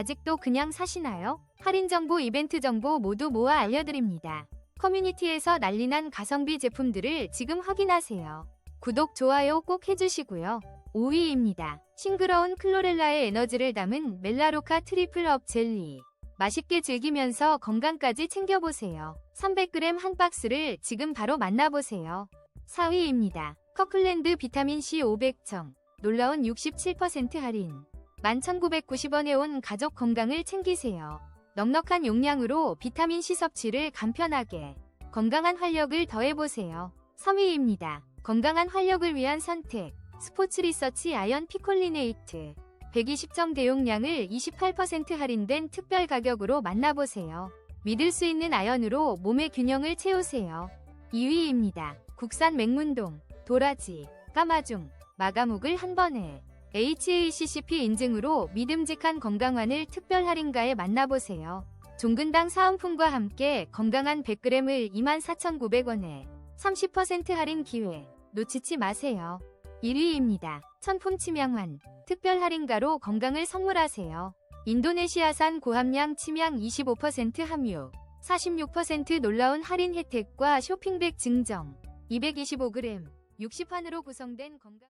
아직도 그냥 사시나요? 할인 정보, 이벤트 정보 모두 모아 알려드립니다. 커뮤니티에서 난리난 가성비 제품들을 지금 확인하세요. 구독, 좋아요 꼭 해주시고요. 5위입니다. 싱그러운 클로렐라의 에너지를 담은 멜라로카 트리플 업 젤리. 맛있게 즐기면서 건강까지 챙겨보세요. 300g 한 박스를 지금 바로 만나보세요. 4위입니다. 커클랜드 비타민C 500정. 놀라운 67% 할인. 11,990원에 온 가족 건강을 챙기세요. 넉넉한 용량으로 비타민C 섭취를 간편하게 건강한 활력을 더해보세요. 3위입니다. 건강한 활력을 위한 선택. 스포츠 리서치 아연 피콜리네이트. 120정 대용량을 28% 할인된 특별 가격으로 만나보세요. 믿을 수 있는 아연으로 몸의 균형을 채우세요. 2위입니다. 국산 맹문동, 도라지, 까마중, 마가묵을 한 번에 HACCP 인증으로 믿음직한 건강환을 특별 할인가에 만나보세요. 종근당 사은품과 함께 건강한 100g을 24,900원에 30% 할인 기회 놓치지 마세요. 1위입니다. 천품 치명환 특별 할인가로 건강을 선물하세요. 인도네시아산 고함량 치명 25% 함유 46% 놀라운 할인 혜택과 쇼핑백 증정 225g 60판으로 구성된 건강